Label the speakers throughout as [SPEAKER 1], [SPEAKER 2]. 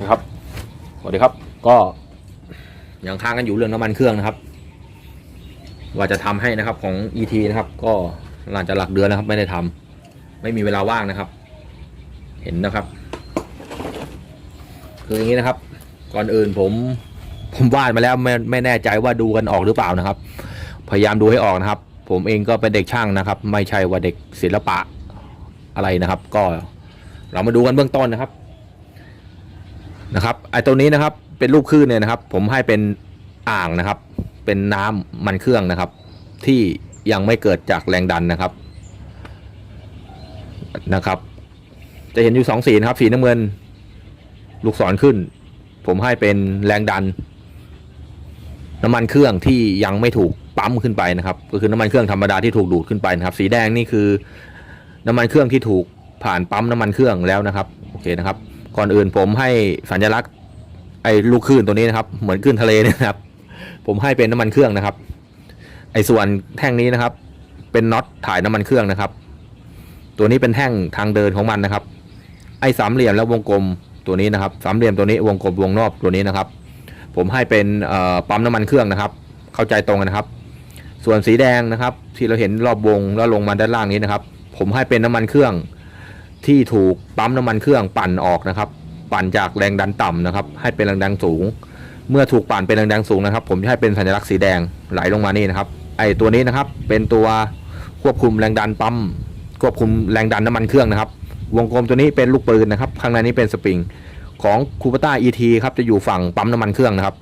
[SPEAKER 1] นะครับสวัสดีครับ ก็ยังค้างกันอยู่เรื่องน้ำมันเครื่องนะครับ ว่าจะทำให้นะครับของ ET นะครับ ก็หลังจากหลักเดือนนะครับ ไม่ได้ทำไม่มีเวลาว่างนะครับ เห็นนะครับ คืออย่างนี้นะครับ ก่อนอื่นผมผมวาดมาแล้วไม่ไม่แน่ใจว่าดูกันออกหรือเปล่านะครับ พยายามดูให้ออกนะครับ ผมเองก็เป็นเด็กช่างนะครับ ไม่ใช่ว่าเด็กศิลปะอะไรนะครับ ก็เรามาดูกันเบื้องต้นนะครับ นะครับไอตัวนี้นะครับเป็นรูปคลื่นเนี่ยนะครับ ผมให้เป็นอ่างนะครับ เป็นน้ำมันเครื่องนะครับ ที่ยังไม่เกิดจากแรงดันนะครับนะครับ จะเห็นอยู่สองสีนะครับ สีน้ำเงิน ลูกศรขึ้น ผมให้เป็นแรงดัน น้ำมันเครื่องที่ยังไม่ถูกปั๊มขึ้นไปนะครับ ก็คือน้ำมันเครื่องธรรมดาที่ถูกดูดขึ้นไปนะครับ สีแดงนี่คือ น้ำมันเครื่องที่ถูกผ่านปั๊มน้ำมันเครื่องแล้วนะครับโอเคนะครับ ก่อนอื่นผมให้สัญลักษณ์ไอ้ลูกคลื่นตัวนี้นะครับ เหมือนคลื่นทะเลเนะครับ ผมให้เป็นน้ำมันเครื่องนะครับ ไอ้ส่วนแท่งนี้นะครับ เป็นน็อตถ่ายน้ำมันเครื่องนะครับ ตัวนี้เป็นแท่งทางเดินของมันนะครับ ไอ้สามเหลี่ยมและวงกลมตัวนี้นะครับ สามเหลี่ยมตัวนี้วงกลมวงรอบตัวนี้นะครับ ผมให้เป็นปั๊มน้ำมันเครื่องนะครับ เข้าใจตรงกันนะครับ ส่วนสีแดงนะครับ ที่เราเห็นรอบวงแล้วลงมาด้านล่างนี้นะครับ ผมให้เป็นน้ำมันเครื่อง ที่ถูกปั๊มน้ำมันเครื่องปั่นออกนะครับ ปั่นจากแรงดันต่ำนะครับ ให้เป็นแรงดันสูง เมื่อถูกปั่นเป็นแรงดันสูงนะครับ ผมจะให้เป็นสัญลักษณ์สีแดงไหลลงมานี่นะครับ ไอตัวนี้นะครับเป็นตัวควบคุมแรงดันปั๊มควบคุมแรงดันน้ำมันเครื่องนะครับ วงกลมตัวนี้เป็นลูกปืนนะครับ ข้างในนี้เป็นสปริงของคูปต้า ET ครับจะอยู่ฝั่งปั๊มน้ำมันเครื่องนะครับ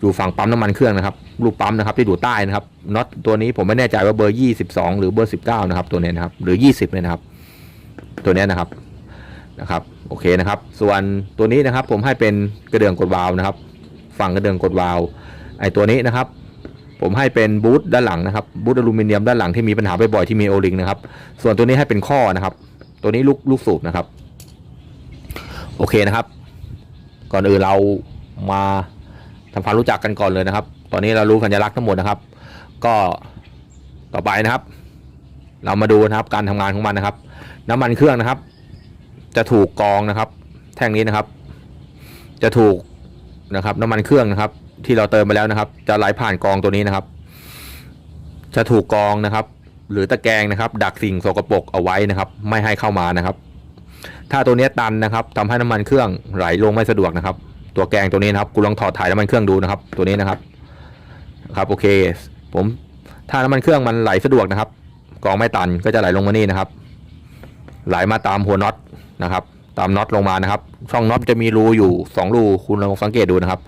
[SPEAKER 1] อยู่ฝั่งปั๊มน้ำมันเครื่องนะครับลูกปั๊มนะครับที่อยู่ใต้นะครับน็อตตัวนี้ผมไม่แน่ใจว่าเบอร์ 22 หรือเบอร์ 19 นะครับตัวนี้นะครับหรือ 20เลยนะครับ ตัวนี้นะครับนะครับโอเคนะครับ ส่วนตัวนี้นะครับผมให้เป็นกระเดื่องกดวาล์วนะครับ ฝั่งกระเดื่องกดวาล์วไอตัวนี้นะครับ ผมให้เป็นบูทด้านหลังนะครับบูทอลูมิเนียมด้านหลังที่มีปัญหาบ่อยๆที่มีโอลิงนะครับ ส่วนตัวนี้ให้เป็นข้อนะครับ ตัวนี้ลูกลูกสูบนะครับ โอเคนะครับ ก่อนอื่นเรามาทำความรู้จักกันก่อนเลยนะครับ ตอนนี้เรารู้สัญลักษณ์ทั้งหมดนะครับ ก็ต่อไปนะครับ เรามาดูนะครับการทำงานของมันนะครับ น้ำมันเครื่องนะครับ จะถูกกองนะครับ แท่งนี้นะครับ จะถูกนะครับ น้ำมันเครื่องนะครับ ที่เราเติมไปแล้วนะครับ จะไหลผ่านกองตัวนี้นะครับ จะถูกกองนะครับ หรือตะแกรงนะครับ ดักสิ่งสกปรกเอาไว้นะครับ ไม่ให้เข้ามานะครับ ถ้าตัวนี้ตันนะครับทำให้น้ำมันเครื่องไหลลงไม่สะดวกนะครับ ตัวแกงตัวนี้นะครับกูลองถอดถ่ายน้ำมันเครื่องดูนะครับ ตัวนี้นะครับ ครับโอเค ผมถ้าน้ำมันเครื่องมันไหลสะดวกนะครับกองไม่ตันก็จะไหลลงมานี่นะครับ ไหลมาตามหัวน็อตนะครับ ตามน็อตลงมานะครับ ช่องน็อตจะมีรูอยู่สองรูคุณลองสังเกตดูนะครับ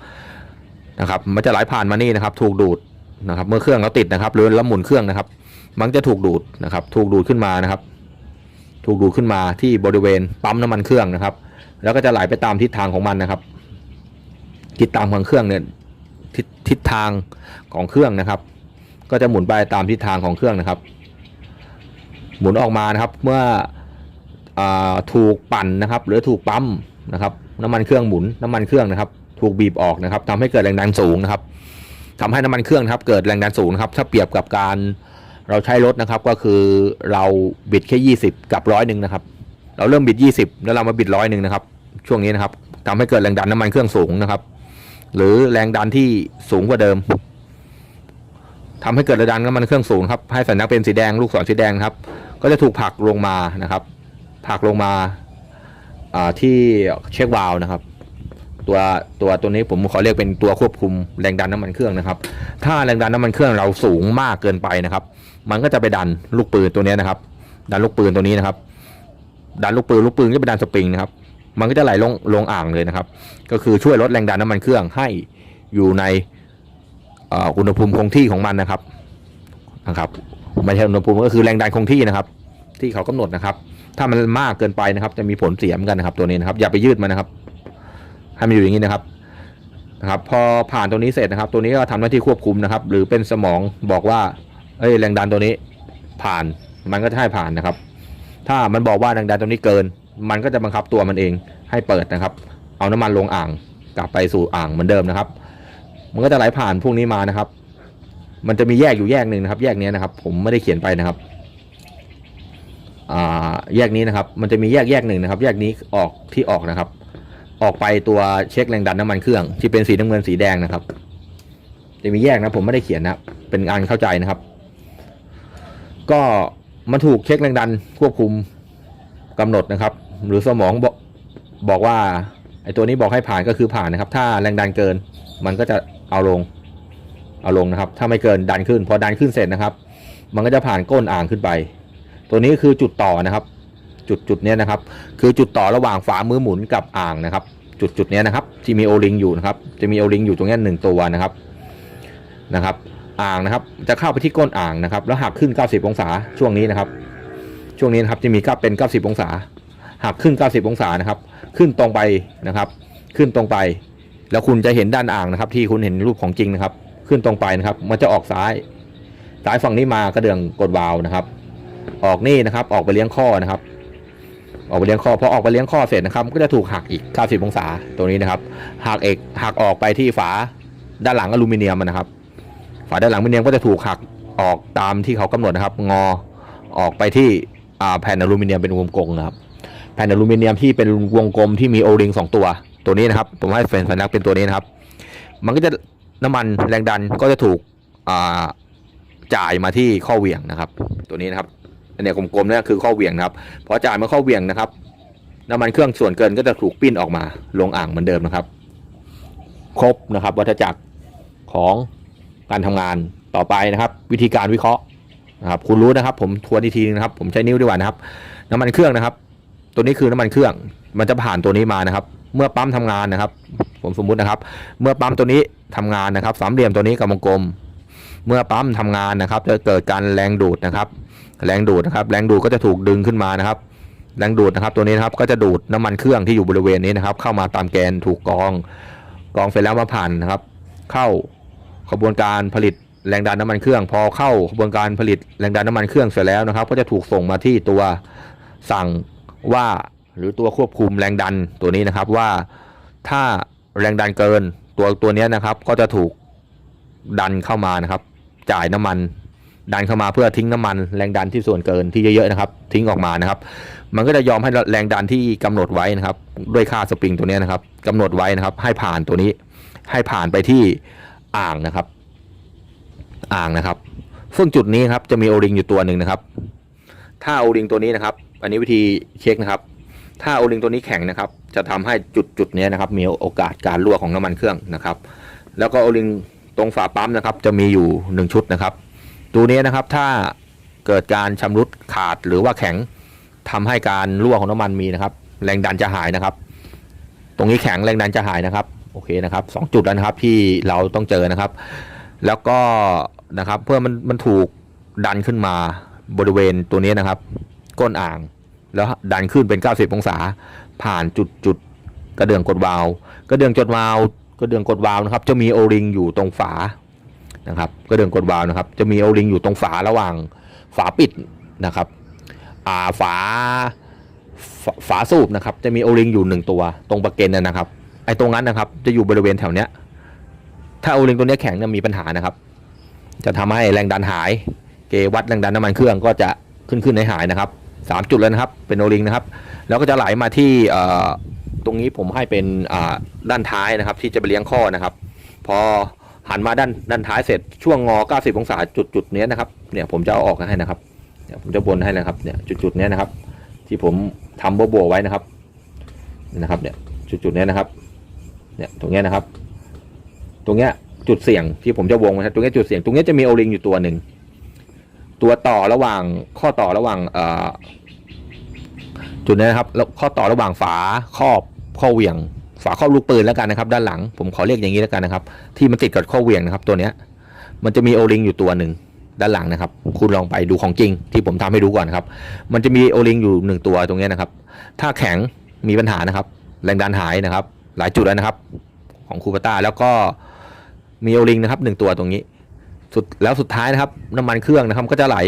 [SPEAKER 1] นะครับ มันจะไหลผ่านมานี่นะครับ ถูกดูดนะครับ เมื่อเครื่องเราติดนะครับหรือแล้วหมุนเครื่องนะครับ มันจะถูกดูดนะครับ ถูกดูดขึ้นมานะครับ ถูกดูดขึ้นมาที่บริเวณปั๊มน้ำมันเครื่องนะครับ แล้วก็จะไหลไปตามทิศทางของมันนะครับ ทิศทางของเครื่องเนี่ยทิศทิศทางของเครื่องนะครับ ก็จะหมุนไปตามทิศทางของเครื่องนะครับ หมุนออกมานะครับ เมื่อ ถูกปั่นนะครับ หรือถูกปั๊มนะครับ น้ำมันเครื่องหมุนน้ำมันเครื่องนะครับ ถูกบีบออกนะครับทำให้เกิดแรงดันสูงนะครับทำให้น้ำมันเครื่องนะครับ เกิดแรงดันสูงครับ ถ้าเปรียบกับการเราใช้รถนะครับ ก็คือเราบิดแค่ 20 กับร้อยหนึ่งนะครับ เราเริ่มบิด 20 แล้วเรามาบิดร้อยหนึ่งนะครับ ช่วงนี้นะครับทำให้เกิดแรงดันน้ำมันเครื่องสูงนะครับ หรือแรงดันที่สูงกว่าเดิมทำให้เกิดแรงดันน้ำมันเครื่องสูงครับให้สัญลักษณ์เป็นสีแดงลูกศรสีแดงครับ ก็จะถูกผลักลงมานะครับ ผักลงมาที่เช็ควาล์วนะครับ ตัวตัวตัวนี้ผมขอเรียกเป็นตัวควบคุมแรงดันน้ำมันเครื่องนะครับ ถ้าแรงดันน้ำมันเครื่องเราสูงมากเกินไปนะครับ มันก็จะไปดันลูกปืนตัวนี้นะครับ ดันลูกปืนตัวนี้นะครับ ดันลูกปืนลูกปืนก็ไปดันสปริงนะครับ มันก็จะไหลลงลงอ่างเลยนะครับ ก็คือช่วยลดแรงดันน้ำมันเครื่องให้อยู่ในอุณหภูมิคงที่ของมันนะครับนะครับไม่ใช่อุณหภูมิก็คือแรงดันคงที่นะครับ ที่เขากำหนดนะครับ ถ้ามันมากเกินไปนะครับ จะมีผลเสียเหมือนกันนะครับ ตัวนี้นะครับ อย่าไปยืดมันนะครับให้มันอยู่อย่างนี้นะครับนะครับ พอผ่านตัวนี้เสร็จนะครับ ตัวนี้ก็ทำหน้าที่ควบคุมนะครับ หรือเป็นสมองบอกว่า เอ้ยแรงดันตัวนี้ ผ่านมันก็จะให้ผ่านนะครับ ถ้ามันบอกว่าแรงดันตัวนี้เกิน มันก็จะบังคับตัวมันเองให้เปิดนะครับ เอาน้ำมันลงอ่างกลับไปสู่อ่างเหมือนเดิมนะครับ มันก็จะไหลผ่านพวกนี้มานะครับ มันจะมีแยกอยู่แยกหนึ่งนะครับ แยกนี้นะครับ ผมไม่ได้เขียนไปนะครับ แยกนี้นะครับ มันจะมีแยกแยกหนึ่งนะครับ แยกนี้ออกที่ออกนะครับ ออกไปตัวเช็คแรงดันน้ำมันเครื่อง ที่เป็นสีน้ำเงินสีแดงนะครับ จะมีแยกนะผมไม่ได้เขียนนะเป็นอันเข้าใจนะครับ ก็มันถูกเช็คแรงดันควบคุมกำหนดนะครับ หรือสมองบอกบอกว่าไอ้ตัวนี้บอกให้ผ่านก็คือผ่านนะครับ ถ้าแรงดันเกิน มันก็จะเอาลง เอาลงนะครับ ถ้าไม่เกินดันขึ้น พอดันขึ้นเสร็จนะครับ มันก็จะผ่านก้นอ่างขึ้นไป ตัวนี้คือจุดต่อนะครับ จุดจุดนี้นะครับ คือจุดต่อระหว่างฝามือหมุนกับอ่างนะครับ จุดจุดนี้นะครับ ที่มีโอลิงอยู่นะครับ จะมีโอลิงอยู่ตรงนี้หนึ่งตัวนะครับนะครับ อ่างนะครับ จะเข้าไปที่ก้นอ่างนะครับ แล้วหักขึ้น 90 องศาช่วงนี้นะครับ ช่วงนี้นะครับจะมีก็เป็น 90 องศาหักขึ้น 90 องศานะครับ ขึ้นตรงไปนะครับ ขึ้นตรงไป แล้วคุณจะเห็นด้านอ่างนะครับ ที่คุณเห็นรูปของจริงนะครับ ขึ้นตรงไปนะครับ มันจะออกซ้าย ซ้ายฝั่งนี้มากระเดื่องกดวาล์วนะครับ ออกนี่นะครับ ออกไปเลี้ยงข้อนะครับ ออกไปเลี้ยงข้อพอออกไปเลี้ยงข้อเสร็จนะครับ ก็จะถูกหักอีก 90 องศาตรงนี้นะครับหักเอกหักออกไปที่ฝาด้านหลังอลูมิเนียมนะครับ ฝาด้านหลังอลูมิเนียมก็จะถูกหักออกตามที่เขากำหนดนะครับ งอออกไปที่แผ่นอลูมิเนียมเป็นวงกลมนะครับ แผ่นอลูมิเนียมที่เป็นวงกลมที่มีโอริงสองตัวตัวนี้นะครับ ผมให้เป็นสัญลักษณ์เป็นตัวนี้นะครับ มันก็จะน้ำมันแรงดันก็จะถูกจ่ายมาที่ข้อเหวี่ยงนะครับ ตัวนี้นะครับ เนี้ยกลมๆเนี่ยคือข้อเหวี่ยงนะครับพอจ่ายมาข้อเหวี่ยงนะครับน้ำมันเครื่องส่วนเกินก็จะถูกปิ้นออกมาลงอ่างเหมือนเดิมนะครับ ครบนะครับ วัฏจักรของการทำงานต่อไปนะครับ วิธีการวิเคราะห์นะครับ คุณรู้นะครับ ผมทวนอีกทีนึงนะครับ ผมใช้นิ้วดีกว่านะครับ น้ำมันเครื่องนะครับ ตัวนี้คือน้ำมันเครื่อง มันจะผ่านตัวนี้มานะครับ เมื่อปั๊มทำงานนะครับ ผมสมมุตินะครับ เมื่อปั๊มตัวนี้ทำงานนะครับ สามเหลี่ยมตัวนี้กับวงกลม เมื่อปั๊มทำงานนะครับ จะเกิดการแรงดูดนะครับ แรงดูดนะครับแรงดูดก็จะถูกดึงขึ้นมานะครับ แรงดูดนะครับตัวนี้นะครับก็จะดูดน้ำมันเครื่องที่อยู่บริเวณนี้นะครับ เข้ามาตามแกนถูกกองกองเสร็จแล้วมาผ่านนะครับ เข้าขบวนการผลิตแรงดันน้ำมันเครื่อง พอเข้าขบวนการผลิตแรงดันน้ำมันเครื่องเสร็จแล้วนะครับ ก็จะถูกส่งมาที่ตัวสั่งว่าหรือตัวควบคุมแรงดันตัวนี้นะครับว่าถ้าแรงดันเกินตัวตัวนี้นะครับ ก็จะถูกดันเข้ามานะครับ จ่ายน้ำมัน ดันเข้ามาเพื่อทิ้งน้ำมันแรงดันที่ส่วนเกินที่เยอะๆนะครับ ทิ้งออกมานะครับ มันก็จะยอมให้แรงดันที่กำหนดไว้นะครับ ด้วยค่าสปริงตัวนี้นะครับกำหนดไว้นะครับ ให้ผ่านตัวนี้ ให้ผ่านไปที่อ่างนะครับ อ่างนะครับซึ่งจุดนี้ครับจะมีโอริงอยู่ตัวหนึ่งนะครับ ถ้าโอริงตัวนี้นะครับ อันนี้วิธีเช็คนะครับ ถ้าโอริงตัวนี้แข็งนะครับ จะทำให้จุดจุดๆนี้นะครับ มีโอกาสการรั่วของน้ำมันเครื่องนะครับ แล้วก็โอริงตรงฝาปั๊มนะครับ จะมีอยู่หนึ่งชุดนะครับ ตัวนี้นะครับถ้าเกิดการชำรุดขาดหรือว่าแข็งทำให้การรั่วของน้ำมันมีนะครับ แรงดันจะหายนะครับ ตรงนี้แข็งแรงดันจะหายนะครับโอเคนะครับสองจุดแล้วนะครับที่เราต้องเจอนะครับ แล้วก็นะครับเพื่อมันมันถูกดันขึ้นมาบริเวณตัวนี้นะครับ ก้นอ่าง แล้วดันขึ้นเป็น 90 องศา ผ่านจุดจุดกระเดื่องกดวาล์วกระเดื่องกดวาล์วกระเดื่องกดวาล์วนะครับ จะมีโอริงอยู่ตรงฝา นะครับกระเดื่องกดวาล์วนะครับ จะมีโอริงอยู่ตรงฝาระหว่างฝาปิดนะครับอ่าฝาฝาสูบนะครับ จะมีโอริงอยู่หนึ่งตัว ตรงประเกนนะนะครับ ไอ้ตรงนั้นนะครับ จะอยู่บริเวณแถวเนี้ย ถ้าโอลิงตัวเนี้ยแข็งเนี่ยมีปัญหานะครับ จะทำให้แรงดันหาย เกวัดแรงดันน้ำมันเครื่องก็จะขึ้นขึ้นในหายนะครับสามจุดแล้วนะครับ เป็นโอลิงนะครับ แล้วก็จะไหลมาที่ตรงนี้ผมให้เป็นด้านท้ายนะครับ ที่จะไปเลี้ยงข้อนะครับ พอ หันมาด้านด้านท้ายเสร็จช่วงงอ 90 องศาจุดจุดนี้นะครับเนี่ยผมจะเอาออกให้นะครับเนี่ยผมจะบนให้นะครับเนี่ยจุดจุดนี้นะครับ ที่ผมทำโบโบไว้นะครับนี่นะครับเนี่ยจุดจุดนี้นะครับเนี่ยตรงนี้นะครับ ตรงเนี้ยจุดเสี่ยงที่ผมจะวงนะครับตรงนี้จุดเสี่ยงตรงนี้จะมีโอลิงอยู่ตัวหนึ่งตัวต่อระหว่างข้อต่อระหว่างเอ่อจุดนี้นะครับแล้วข้อต่อระหว่างฝาครอบข้อเหวี่ยง ฝาครอบลูกปืนแล้วกันนะครับ ด้านหลังผมขอเรียกอย่างนี้แล้วกันนะครับ ที่มันติดกับข้อเหวี่ยงนะครับ ตัวเนี้ยมันจะมีโอลิงอยู่ตัวหนึ่งด้านหลังนะครับ คุณลองไปดูของจริง ที่ผมทำให้ดูก่อนครับ มันจะมีโอลิงอยู่หนึ่งตัวตรงนี้นะครับ ถ้าแข็งมีปัญหานะครับ แรงดันหายนะครับ หลายจุดแล้วนะครับ ของคูปต้าแล้วก็มีโอลิงนะครับหนึ่งตัวตรงนี้ สุดแล้วสุดท้ายนะครับ น้ำมันเครื่องนะครับก็จะไหล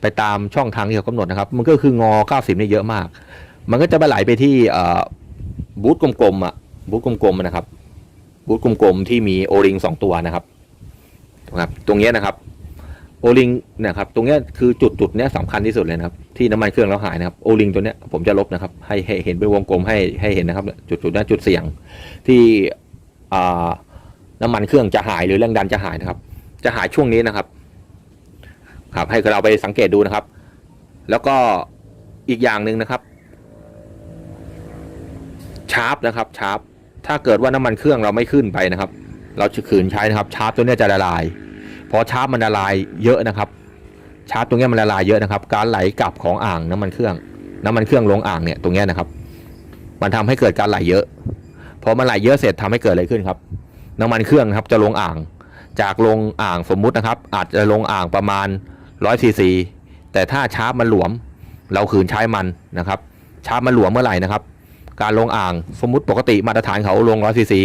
[SPEAKER 1] ไปตามช่องทางที่เขากำหนดนะครับ มันก็คืองอ 90 นี่เยอะมาก มันก็จะไปไหลไปที่ บูธกลมๆอะบูธกลมๆนะครับบูธกลมๆที่มีโอลิงสองตัวนะครับนะครับ ตรงนี้นะครับโอลิงนี่ยครับ ตรงนี้คือจุดจุดๆนี้สำคัญที่สุดเลยนะครับที่น้ำมันเครื่องเราหายนะครับโอลิงตัวนี้ผมจะลบนะครับ ให้ให้เห็นเป็นวงกลมให้ให้เห็นนะครับ จุดจุดนั้นจุดเสี่ยงที่น้ำมันเครื่องจะหายหรือแรงดันจะหายนะครับ จะหายช่วงนี้นะครับ ครับให้เราไปสังเกตดูนะครับ แล้วก็อีกอย่างหนึ่งนะครับ ชาร์ปนะครับชาร์ปถ้าเกิดว่าน้ำมันเครื่องเราไม่ขึ้นไปนะครับ เราจะขืนใช้นะครับชาร์ปตัวนี้จะละลายพราะชาร์ปมันละลายเยอะนะครับ ชาร์ปตรงนี้มันละลายเยอะนะครับ การไหลกลับของอ่างน้ำมันเครื่อง น้ำมันเครื่องลงอ่างเนี่ยตรงนี้นะครับ มันทำให้เกิดการไหลเยอะพอมันไหลเยอะเสร็จทำให้เกิดอะไรขึ้นครับ น้ำมันเครื่องครับจะลงอ่าง จากลงอ่างสมมุตินะครับ อาจจะลงอ่างประมาณ100ซีซีแต่ถ้าชาร์ปมันหลวม เราขืนใช้มันนะครับ ชาร์ปมันหลวมเมื่อไหร่นะครับ การลงอ่างสมมติปกติมาตรฐานเขาลง100ซีซี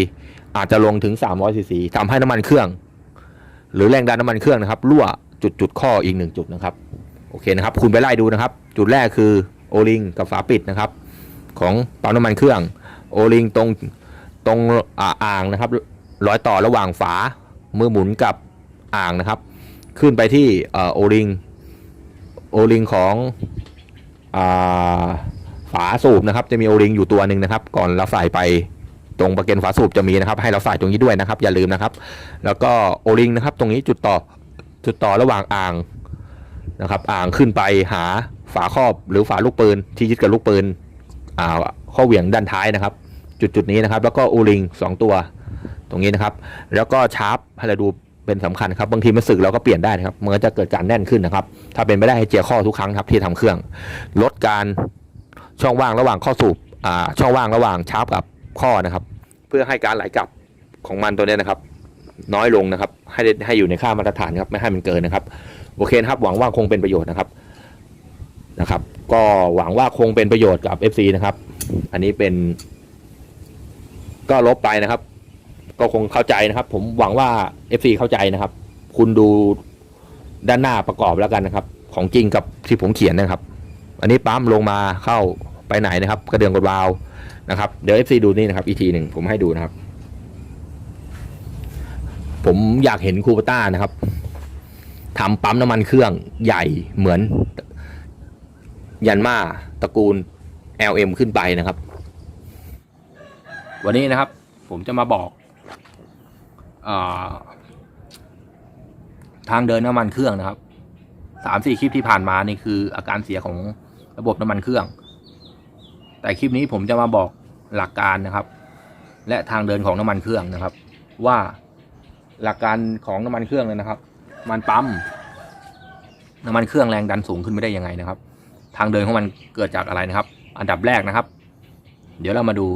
[SPEAKER 1] อาจจะลงถึง300ซีซีทำให้น้ำมันเครื่อง หรือแรงดันน้ำมันเครื่องนะครับรั่วจุดจุดข้ออีกหนึ่งจุดนะครับโอเคนะครับ คุณไปไล่ดูนะครับ จุดแรกคือโอลิงกับฝาปิดนะครับ ของปั๊มน้ำมันเครื่องโอลิงตรงตรงอ่างนะครับรอยต่อระหว่างฝามือหมุนกับอ่างนะครับ ขึ้นไปที่โอลิงโอลิงของอ่า ฝาสูบนะครับจะมีโอลิงอยู่ตัวหนึ่งนะครับ ก่อนเราใส่ไปตรงประเก็นฝาสูบจะมีนะครับ ให้เราใส่ตรงนี้ด้วยนะครับ อย่าลืมนะครับ แล้วก็โอลิงนะครับ ตรงนี้จุดต่อจุดต่อระหว่างอ่างนะครับ อ่างขึ้นไปหาฝาครอบหรือฝาลูกปืนที่ยึดกับลูกปืนอ่าข้อเหวี่ยงด้านท้ายนะครับ จุดจุดนี้นะครับ แล้วก็โอลิงสองตัวตรงนี้นะครับ แล้วก็ชาร์ปให้เราดูเป็นสำคัญครับบางทีมันสึกเราก็เปลี่ยนได้นะครับมันก็จะเกิดการแน่นขึ้นนะครับ ถ้าเป็นไปได้ให้เจียข้อทุกครั้งครับที่ทำเครื่อง ลดการ ช่องว่างระหว่างข้อสูบอ่าช่องว่างระหว่างชาร์ปกับข้อนะครับ เพื่อให้การไหลกลับของมันตัวนี้นะครับ น้อยลงนะครับ ให้ให้อยู่ในค่ามาตรฐานครับไม่ให้มันเกินนะครับโอเคนะครับหวังว่าคงเป็นประโยชน์นะครับนะครับ ก็หวังว่าคงเป็นประโยชน์กับ FC นะครับ อันนี้เป็น ก็ลบไปนะครับ ก็คงเข้าใจนะครับ ผมหวังว่า FC เข้าใจนะครับ คุณดูด้านหน้าประกอบแล้วกันนะครับ ของจริงกับที่ผมเขียนนะครับ อันนี้ปั๊มลงมาเข้าไปไหนนะครับกระเดื่องกดวาล์วนะครับเดี๋ยว FC ดูนี่นะครับอีกทีหนึ่งผมให้ดูนะครับ ผมอยากเห็นคูปต้านะครับทำปั๊มน้ำมันเครื่องใหญ่เหมือน ยันมาตระกูล LM ขึ้นไปนะครับ วันนี้นะครับ ผมจะมาบอกอทางเดินน้ำมันเครื่องนะครับสามสี่คลิปที่ผ่านมานี่คืออาการเสียของ ระบบน้ำมันเครื่อง แต่คลิปนี้ผมจะมาบอกหลักการนะครับ และทางเดินของน้ำมันเครื่องนะครับ ว่าหลักการของน้ำมันเครื่องเลยนะครับ มันปั๊มน้ำมันเครื่องแรงดันสูงขึ้นไม่ได้ยังไงนะครับ ทางเดินของมันเกิดจากอะไรนะครับ อันดับแรกนะครับ เดี๋ยวเรามาดู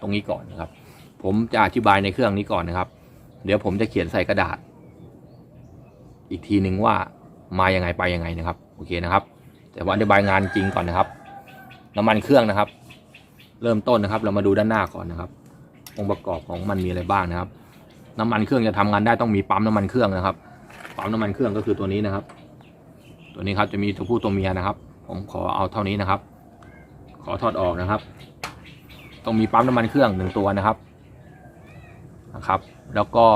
[SPEAKER 1] ตรงนี้ก่อนนะครับ ผมจะอธิบายในเครื่องนี้ก่อนนะครับ เดี๋ยวผมจะเขียนใส่กระดาษ อีกทีหนึ่งว่ามายังไงไปยังไงนะครับ โอเคนะครับ แต่ว่าอธิบายงานจริงก่อนนะครับ น้ำมันเครื่องนะครับ เริ่มต้นนะครับ เรามาดูด้านหน้าก่อนนะครับ องค์ประกอบของมันมีอะไรบ้างนะครับ น้ำมันเครื่องจะทำงานได้ต้องมีปั๊มน้ำมันเครื่องนะครับ ปั๊มน้ำมันเครื่องก็คือตัวนี้นะครับ ตัวนี้ครับจะมีตัวผู้ตัวเมียนะครับ ผมขอเอาเท่านี้นะครับ ขอถอดออกนะครับ ต้องมีปั๊มน้ำมันเครื่องหนึ่งตัวนะครับนะครับ แล้วก็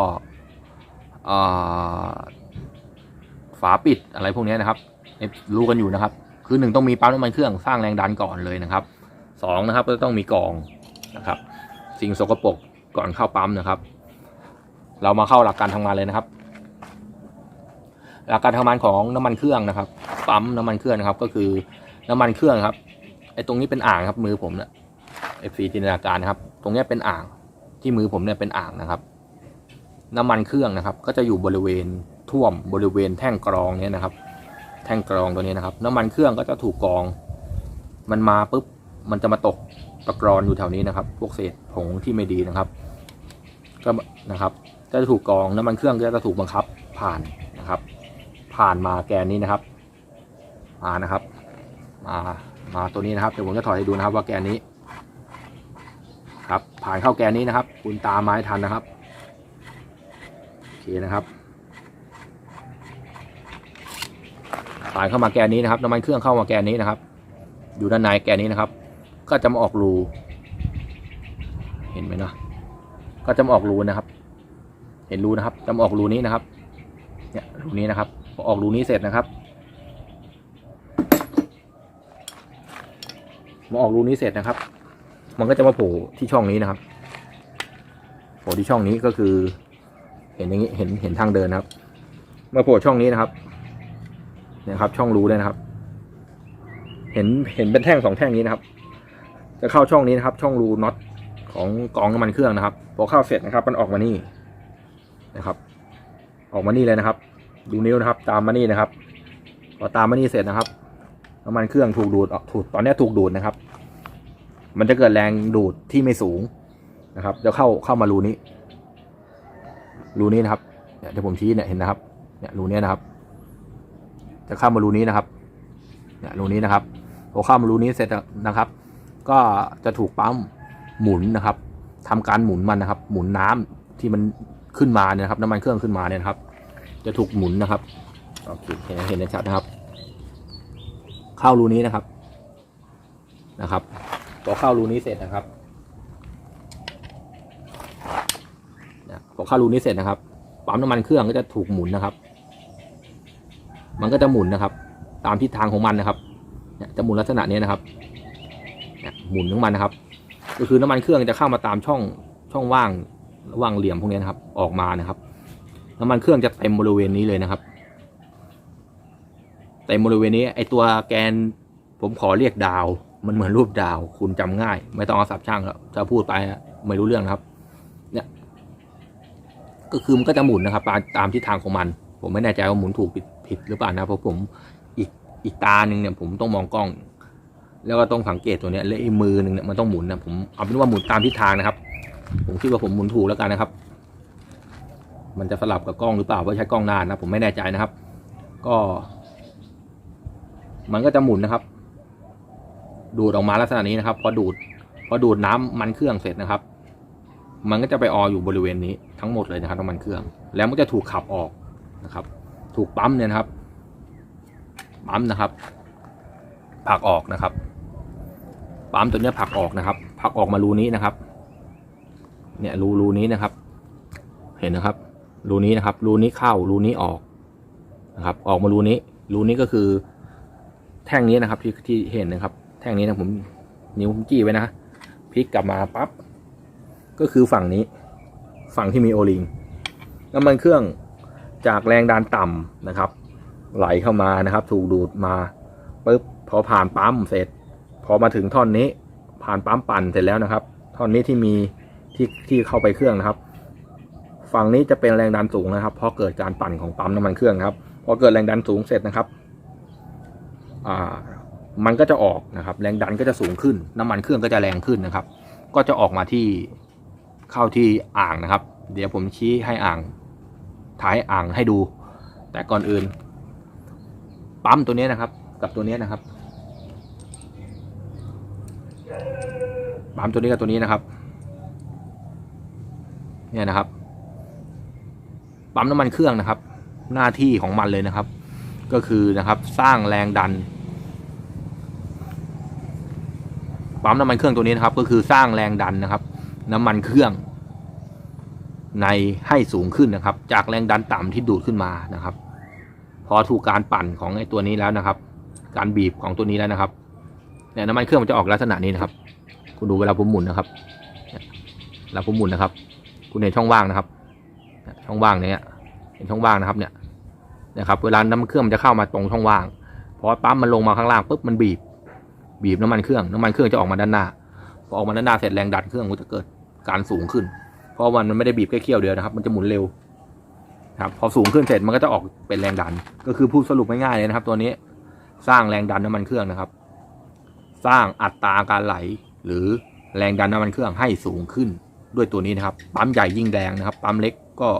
[SPEAKER 1] ฝาปิดอะไรพวกนี้นะครับรู้กันอยู่นะครับ คือหนึ่งต้องมีปั๊มน้ำมันเครื่องสร้างแรงดันก่อนเลยนะครับสองนะครับก็ต้องมีกองนะครับ สิ่งสกปรกก่อนเข้าปั๊มนะครับ เรามาเข้าหลักการทำงานเลยนะครับ หลักการทำงานของน้ำมันเครื่องนะครับ ปั๊มน้ำมันเครื่องนะครับ ก็คือน้ำมันเครื่องครับไอ้ตรงนี้เป็นอ่างครับมือผมเนี่ยเอฟซีจินตนาการนะครับ ตรงเนี้ยเป็นอ่างที่มือผมเนี่ยเป็นอ่างนะครับ น้ำมันเครื่องนะครับ ก็จะอยู่บริเวณท่วมบริเวณแท่งกรองเนี่ยนะครับ แท่งกรองตัวนี้นะครับ น้ำมันเครื่องก็จะถูกกรอง มันมาปุ๊บมันจะมาตกตะกรอนอยู่แถวนี้นะครับ พวกเศษผงที่ไม่ดีนะครับ ก็นะครับก็จะถูกกรองน้ำมันเครื่องก็จะถูกบังคับผ่านนะครับ ผ่านมาแกนนี้นะครับมานะครับ มามาตัวนี้นะครับเดี๋ยวผมจะถอยให้ดูนะครับ ว่าแกนนี้ ครับ ผ่านเข้าแกนนี้นะครับ คุณตามไม้ทันนะครับโอเคนะครับ ผ่านเข้ามาแกนนี้นะครับน้ำมันเครื่องเข้ามาแกนนี้นะครับ อยู่ด้านในแกนนี้นะครับ ก็จะมาออกรู เห็นไหมเนาะก็จะมาออกรูนะครับ เห็นรูนะครับจะมาออกรูนี้นะครับ เนี่ยรูนี้นะครับพอออกรูนี้เสร็จนะครับมาออกรูนี้เสร็จนะครับ มันก็จะมาโผล่ที่ช่องนี้นะครับโผล่ที่ช่องนี้ก็คือ เห็นอย่างนี้ เห็น เห็นทางเดินนะครับ มาโผล่ช่องนี้นะครับ เนี่ยครับ ช่องรูเลยนะครับ เห็นเห็นเป็นแท่งสองแท่งนี้นะครับ จะเข้าช่องนี้นะครับ ช่องรูน็อตของกองน้ำมันเครื่องนะครับพอเข้าเสร็จนะครับ มันออกมานี่นะครับ ออกมานี่เลยนะครับ ดูนิ้วนะครับ ตามมานี่นะครับพอตามมานี่เสร็จนะครับน้ำมันเครื่องถูกดูดออกถูกตอนนี้ถูกดูดนะครับ มันจะเกิดแรงดูดที่ไม่สูงนะครับ จะเข้าเข้ามารูนี้รูนี้นะครับเนี่ยที่ผมชี้เนี่ยเห็นนะครับ เนี่ยรูนี้นะครับ จะเข้ามารูนี้นะครับเนี่ยรูนี้นะครับพอเข้ามารูนี้เสร็จนะครับ ก็จะถูกปั๊มหมุนนะครับทำการหมุนมันนะครับ หมุนน้ำที่มันขึ้นมาเนี่ยครับน้ำมันเครื่องขึ้นมาเนี่ยครับ จะถูกหมุนนะครับโอเคเห็นเห็นได้ชัดนะครับ เข้ารูนี้นะครับนะครับพอเข้ารูนี้เสร็จนะครับพอเข้ารูนี้เสร็จนะครับปั๊มน้ำมันเครื่องก็จะถูกหมุนนะครับ มันก็จะหมุนนะครับ ตามทิศทางของมันนะครับเนี่ยจะหมุนลักษณะนี้นะครับเนี่ยหมุนของมันนะครับ ก็คือน้ำมันเครื่องจะเข้ามาตามช่องช่องว่างระหว่างเหลี่ยมพวกนี้นะครับ ออกมานะครับ น้ำมันเครื่องจะเต็มบริเวณนี้เลยนะครับเต็มบริเวณนี้ไอตัวแกนผมขอเรียกดาว มันเหมือนรูปดาว คุณจำง่าย ไม่ต้องเอาสับช่างแล้วจะพูดไปไม่รู้เรื่องครับ เนี่ย ก็คือมันก็จะหมุนนะครับตามตามทิศทางของมัน ผมไม่แน่ใจว่าหมุนถูกผิด ผิดหรือเปล่านะเพราะผมอีกอีกตาหนึ่งเนี่ยผมต้องมองกล้อง แล้วก็ต้องสังเกตตัวเนี้ยและไอ้มือหนึ่งเนี่ยมันต้องหมุนนะผมเอาเป็นว่าหมุนตามทิศทางนะครับ ผมคิดว่าผมหมุนถูกแล้วกันนะครับ มันจะสลับกับกล้องหรือเปล่าเพราะใช้กล้องหน้านะ ผมไม่แน่ใจนะครับ ก็ มันก็จะหมุนนะครับ ดูดออกมาลักษณะนี้นะครับพอดูดพอดูดน้ำมันเครื่องเสร็จนะครับ มันก็จะไปอออยู่บริเวณนี้ทั้งหมดเลยนะครับน้ำมันเครื่อง แล้วมันจะถูกขับออกนะครับ ถูกปั๊มเนี่ยนะครับปั๊มนะครับผักออกนะครับปั๊มตัวนี้ผักออกนะครับผักออกมารูนี้นะครับ เนี่ยรูรูนี้นะครับ เห็นนะครับรูนี้นะครับรูนี้เข้ารูนี้ออกนะครับ ออกมารูนี้รูนี้ก็คือ แท่งนี้นะครับที่ที่เห็นนะครับ แท่งนี้นะผมนิ้วผมจี้ไว้นะพลิกกลับมาปั๊บก็คือฝั่งนี้ ฝั่งที่มีโอลิงน้ำมันเครื่อง จากแรงดันต่ำนะครับ ไหลเข้ามานะครับ ถูกดูดมาปุ๊บพอผ่านปั๊มเสร็จ พอมาถึงท่อนนี้ ผ่านปั๊มปั่นเสร็จแล้วนะครับ ท่อนนี้ที่มีที่ที่เข้าไปเครื่องนะครับ ฝั่งนี้จะเป็นแรงดันสูงนะครับเพราะเกิดการปั่นของปั๊มน้ำมันเครื่องครับพอเกิดแรงดันสูงเสร็จนะครับอ่ามันก็จะออกนะครับ แรงดันก็จะสูงขึ้น น้ำมันเครื่องก็จะแรงขึ้นนะครับ ก็จะออกมาที่เข้าที่อ่างนะครับ เดี๋ยวผมชี้ให้อ่าง ท้ายอ่างให้ดู แต่ก่อนอื่น ปั๊มตัวนี้นะครับ กับตัวนี้นะครับ ปั๊มตัวนี้กับตัวนี้นะครับ เนี่ยนะครับ ปั๊มน้ำมันเครื่องนะครับ หน้าที่ของมันเลยนะครับ ก็คือนะครับสร้างแรงดันปั๊มน้ำมันเครื่องตัวนี้นะครับ ก็คือสร้างแรงดันนะครับ น้ำมันเครื่อง ในให้สูงขึ้นนะครับ จากแรงดันต่ำที่ดูดขึ้นมานะครับ พอถูกการปั่นของไอ้ตัวนี้แล้วนะครับ การบีบของตัวนี้แล้วนะครับเนี่ยน้ำมันเครื่องมันจะออกลักษณะนี้นะครับ คุณดูเวลาผมหมุนนะครับเวลาผมหมุนนะครับ คุณเห็นช่องว่างนะครับ ช่องว่างเนี้ยเห็นช่องว่างนะครับเนี่ยนะครับเวลาน้ำมันเครื่องมันจะเข้ามาตรงช่องว่างพอปั๊มมันลงมาข้างล่างปุ๊บมันบีบ บีบน้ำมันเครื่องน้ำมันเครื่องจะออกมาด้านหน้าพอออกมาด้านหน้าเสร็จแรงดันเครื่องมันจะเกิดการสูงขึ้น เพราะมันมันไม่ได้บีบแค่เขี้ยวเดียวนะครับ มันจะหมุนเร็วครับพอสูงขึ้นเสร็จมันก็จะออกเป็นแรงดัน ก็คือพูดสรุปง่ายๆเลยนะครับ ตัวนี้สร้างแรงดันน้ำมันเครื่องนะครับ สร้างอัตราการไหล หรือแรงดันน้ำมันเครื่องให้สูงขึ้นด้วยตัวนี้นะครับปั๊มใหญ่ยิ่งแรงนะครับปั๊มเล็กก็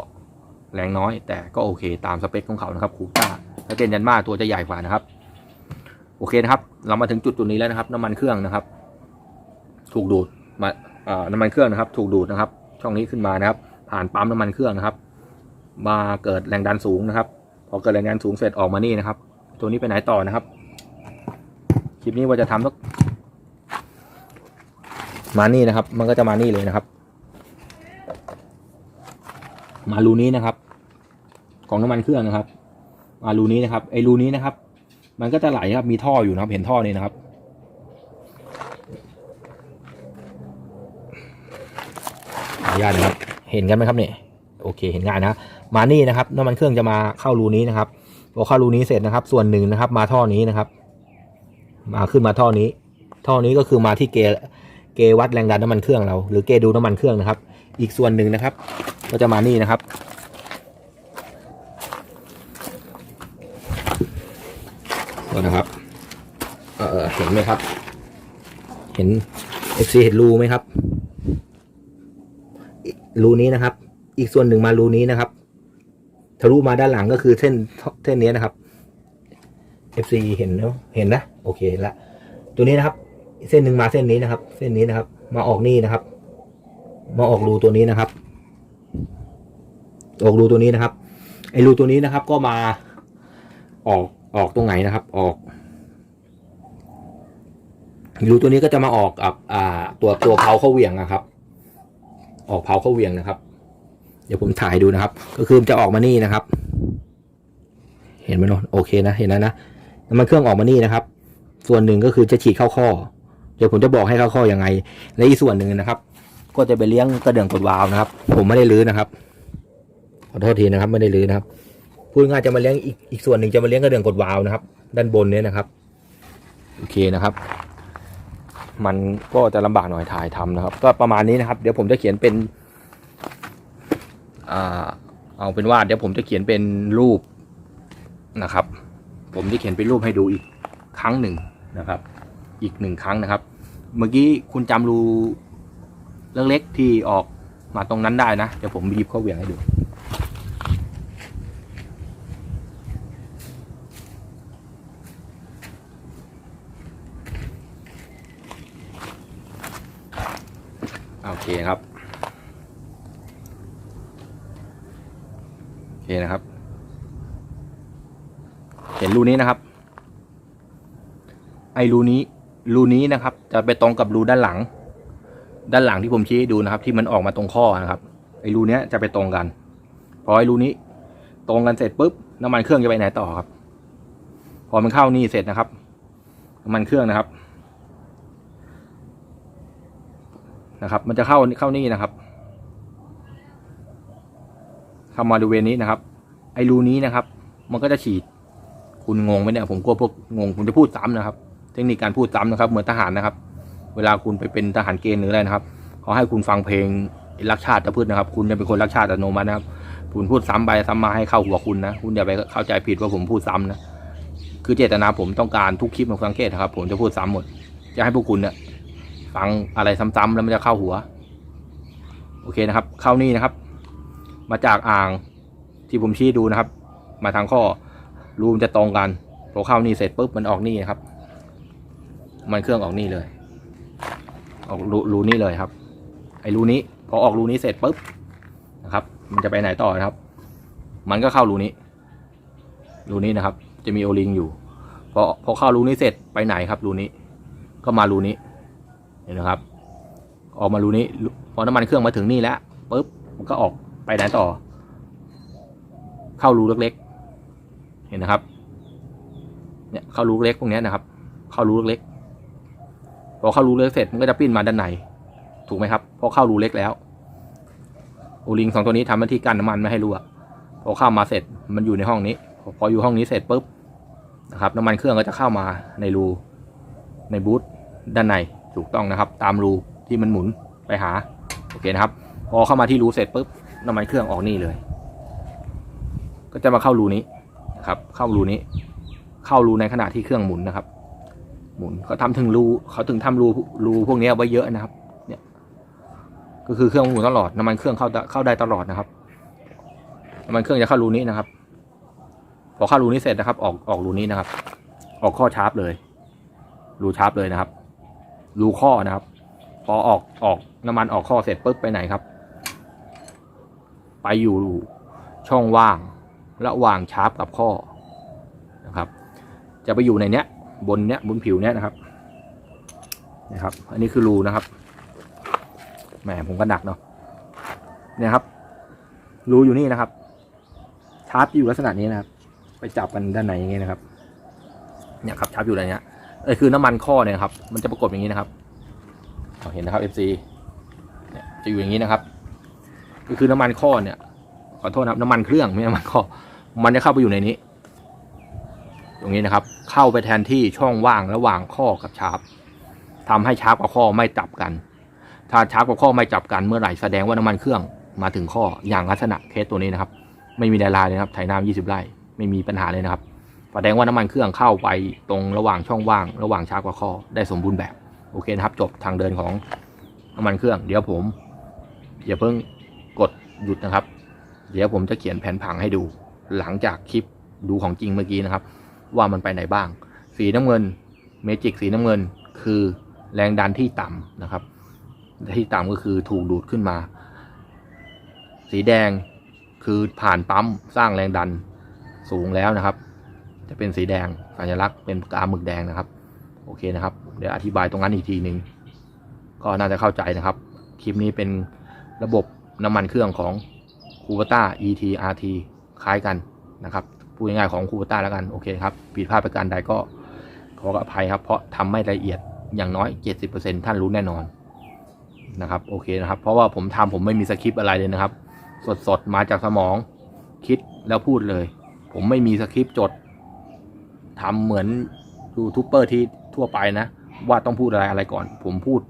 [SPEAKER 1] แรงน้อย แต่ก็โอเค ตามสเปคของเขานะครับคูต้าถ้าเป็นยันมาตัวจะใหญ่กว่านะครับ โอเคนะครับ เรามาถึงจุดจุดนี้แล้วนะครับ น้ำมันเครื่องนะครับ ถูกดูดมาอ่าน้ำมันเครื่องนะครับ ถูกดูดนะครับ ช่องนี้ขึ้นมานะครับ ผ่านปั๊มน้ำมันเครื่องนะครับ มาเกิดแรงดันสูงนะครับ พอเกิดแรงดันสูงเสร็จออกมานี่นะครับ ตัวนี้ไปไหนต่อนะครับ คลิปนี้ว่าจะทำสักมานี่นะครับ มันก็จะมานี่เลยนะครับ มารูนี้นะครับ ของน้ำมันเครื่องนะครับ มารูนี้นะครับไอรูนี้นะครับ มันก็จะไหลครับมีท่ออยู่นะครับ เห็นท่อนี้นะครับ อนุ ญาตนะครับ เห็นกันไหมครับเนี่ยโอเคเห็นง่ายนะมานี่นะครับน้ำมันเครื่องจะมาเข้ารูนี้นะครับพอเข้ารูนี้เสร็จนะครับ ส่วนหนึ่งนะครับ มาท่อนี้นะครับ มาขึ้นมาท่อนี้ ท่อนี้ก็คือมาที่เกเกวัดแรงดันน้ำมันเครื่องเรา หรือเกดูน้ำมันเครื่องนะครับ อีกส่วนหนึ่งนะครับ ก็จะมานี่นะครับก็นะครับเออเห็นไหมครับ เห็น FC เห็นรูไหมครับ รูนี้นะครับ อีกส่วนหนึ่งมารูนี้นะครับทะลุมาด้านหลังก็คือเส้นเส้นนี้นะครับ FC เห็นแล้วเห็นนะโอเคละตัวนี้นะครับ เส้นหนึ่งมาเส้นนี้นะครับ เส้นนี้นะครับ มาออกนี่นะครับ มาออกรูตัวนี้นะครับ ออกรูตัวนี้นะครับไอ้รูตัวนี้นะครับ ก็มาออกออกตรงไหนนะครับ ออกรูตัวนี้ก็จะมาออกกับอ่าตัวตัวเพาเข้าเหวี่ยงนะครับ ออกเพาเข้าเวี่ยงนะครับ เดี๋ยวผมถ่ายดูนะครับ ก็คือจะออกมานี่นะครับ เห็นไหมเนอะโอเคนะเห็นแล้วนะน้ำมันเครื่องออกมานี่นะครับ ส่วนหนึ่งก็คือจะฉีดเข้าข้อ เดี๋ยวผมจะบอกให้เข้าข้อยังไง และอีกส่วนหนึ่งนะครับ ก็จะไปเลี้ยงกระเดื่องกดวาล์วนะครับ ผมไม่ได้รื้อนะครับขอโทษทีนะครับไม่ได้รื้อนะครับพูดง่ายจะมาเลี้ยงอีกอีกส่วนหนึ่งจะมาเลี้ยงกระเดื่องกดวาล์วนะครับ ด้านบนเนี้ยนะครับ โอเคนะครับ มันก็จะลำบากหน่อยถ่ายทำนะครับ ก็ประมาณนี้นะครับ เดี๋ยวผมจะเขียนเป็นอ่าเอาเป็นว่าเดี๋ยวผมจะเขียนเป็นรูปนะครับ ผมจะเขียนเป็นรูปให้ดูอีกครั้งหนึ่งนะครับ อีกหนึ่งครั้งนะครับ เมื่อกี้คุณจำรูเล็กๆที่ออกมาตรงนั้นได้นะ เดี๋ยวผมบีบเข้าเวียงให้ดู เคครับโอเคนะครับ เห็นรูนี้นะครับ ไอรูนี้รูนี้นะครับ จะไปตรงกับรูด้านหลัง ด้านหลังที่ผมชี้ให้ดูนะครับ ที่มันออกมาตรงข้อนะครับ ไอรูเนี้ยจะไปตรงกัน พอไอรูนี้ ตรงกันเสร็จปุ๊บน้ำมันเครื่องจะไปไหนต่อครับ พอมันเข้านี่เสร็จนะครับน้ำมันเครื่องนะครับ นะครับ มันจะเข้าเข้านี่นะครับ เข้ามาบริเวณนี้นะครับ ไอรูนี้นะครับ มันก็จะฉีด คุณงงไหมเนี่ย ผมกลัวพวกงง ผมจะพูดซ้ำนะครับ เทคนิคการพูดซ้ำนะครับ เหมือนทหารนะครับ เวลาคุณไปเป็นทหารเกณฑ์หรืออะไรนะครับเขาให้คุณฟังเพลงรักชาติตะพืชนะครับ คุณจะเป็นคนรักชาติอัตโนมัตินะครับคุณพูดซ้ำไปซ้ำมาให้เข้าหัวคุณนะ คุณอย่าไปเข้าใจผิดว่าผมพูดซ้ำนะ คือเจตนาผมต้องการทุกคลิปของสังเกตนะครับ ผมจะพูดซ้ำหมด จะให้พวกคุณเนี่ย ฟังอะไรซ้ำๆแล้วมันจะเข้าหัว โอเคนะครับ เข้านี่นะครับ มาจากอ่างที่ผมชี้ดูนะครับ มาทางข้อรูมจะตรงกันพอเข้านี่เสร็จปุ๊บมันออกนี่นะครับ มันเครื่องออกนี่เลย ออกรูรูนี้เลยครับ ไอ้รูนี้พอออกรูนี้เสร็จปุ๊บนะครับ มันจะไปไหนต่อนะครับ มันก็เข้ารูนี้รูนี้นะครับ จะมีโอลิงอยู่พอพอเข้ารูนี้เสร็จไปไหนครับรูนี้ ก็มารูนี้ เห็นนะครับ ออกมารูนี้พอน้ำมันเครื่องมาถึงนี่แล้วปุ๊บมันก็ออกไปไหนต่อ เข้ารูเล็กๆเห็นนะครับเนี่ยเข้ารูเล็กพวกนี้นะครับ เข้ารูเล็กพอเข้ารูเล็กเสร็จมันก็จะปิ้นมาด้านในถูกไหมครับพอเข้ารูเล็กแล้วโอลิงสองตัวนี้ทำหน้าที่กั้นน้ำมันไม่ให้รั่วพอเข้ามาเสร็จมันอยู่ในห้องนี้ พออยู่ห้องนี้เสร็จปุ๊บนะครับน้ำมันเครื่องก็จะเข้ามาในรูในบูธด้านใน ถูกต้องนะครับ ตามรูที่มันหมุนไปหาโอเคนะครับ พอเข้ามาที่รูเสร็จปุ๊บน้ำมันเครื่องออกนี่เลย ก็จะมาเข้ารูนี้นะครับ เข้ารูนี้ เข้ารูในขณะที่เครื่องหมุนนะครับ หมุนเขาทำถึงรูเขาถึงทำรูรูพวกนี้ไว้เยอะนะครับ เนี่ยก็คือเครื่องหมุนตลอดน้ำมันเครื่องเข้าเข้าได้ตลอดนะครับน้ำมันเครื่องจะเข้ารูนี้นะครับ พอเข้ารูนี้เสร็จนะครับ ออกออกรูนี้นะครับ ออกข้อชาร์ปเลย รูชาร์ปเลยนะครับ รูข้อนะครับ พอออกออกน้ำมันออกข้อเสร็จปุ๊บไปไหนครับ ไปอยู่ช่องว่างระหว่างชาร์ปกับข้อนะครับ จะไปอยู่ในเนี้ย บนเนี้ยบนผิวเนี้ยนะครับนะครับ อันนี้คือรูนะครับแหมผมก็หนักเนาะเนี่ยครับ รูอยู่นี่นะครับ ชาร์ปอยู่ลักษณะนี้นะครับ ไปจับกันด้านในอย่างเงี้ยนะครับ เนี่ยครับชาร์ปอยู่อะไรเนี้ย เอคือน้ำมันข้อเนี่ยครับ มันจะประกบอย่างนี้นะครับเห็นนะครับ FC เนี่ยจะอยู่อย่างนี้นะครับ ก็คือน้ำมันข้อเนี่ยขอโทษนะครับน้ำมันเครื่องไม่ใช่น้ำมันข้อมันจะเข้าไปอยู่ในนี้ ตรงนี้นะครับ เข้าไปแทนที่ช่องว่างระหว่างข้อกับชาร์ปทำให้ชาร์ปกับข้อไม่จับกัน ถ้าชาร์ปกับข้อไม่จับกันเมื่อไหร่แสดงว่าน้ำมันเครื่องมาถึงข้ออย่างลักษณะเคสตัวนี้นะครับ ไม่มีดาราเลยนะครับไถน้ำ20ไร่ไม่มีปัญหาเลยนะครับ แสดงว่าน้ำมันเครื่องเข้าไปตรงระหว่างช่องว่าง ระหว่างชาร์ปกับข้อได้สมบูรณ์แบบโอเคนะครับ จบทางเดินของน้ำมันเครื่อง เดี๋ยวผมอย่าเพิ่งกดหยุดนะครับ เดี๋ยวผมจะเขียนแผนผังให้ดู หลังจากคลิปดูของจริงเมื่อกี้นะครับ ว่ามันไปไหนบ้าง สีน้ำเงินเมจิกสีน้ำเงินคือแรงดันที่ต่ำนะครับ ที่ต่ำก็คือถูกดูดขึ้นมา สีแดงคือผ่านปั๊มสร้างแรงดันสูงแล้วนะครับ จะเป็นสีแดงสัญลักษณ์เป็นกาหมึกแดงนะครับ โอเคนะครับ เดี๋ยวอธิบายตรงนั้นอีกทีหนึ่งก็น่าจะเข้าใจนะครับ คลิปนี้เป็นระบบน้ำมันเครื่องของคูเบต้า ETRT คล้ายกันนะครับพูดง่ายๆของคูเบต้าแล้วกันโอเคครับผิดพลาดประการใดก็ขออภัยครับ เพราะทำไม่ละเอียดอย่างน้อย 70%ท่านรู้แน่นอนนะครับโอเคนะครับ เพราะว่าผมทำผมไม่มีสคริปต์อะไรเลยนะครับ สดๆ มาจากสมองคิดแล้วพูดเลย ผมไม่มีสคริปต์จด ทำเหมือนยูทูบเบอร์ที่ทั่วไปนะ ว่าต้องพูดอะไรอะไรก่อน ผมพูด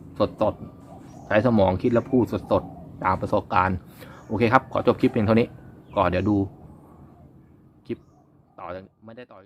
[SPEAKER 1] สดๆใช้สมองคิดแล้วพูดสดๆตามประสบการณ์ โอเคครับ ขอจบคลิปเพียงเท่านี้ก่อนเดี๋ยวดู คลิปต่อไม่ได้ต่อ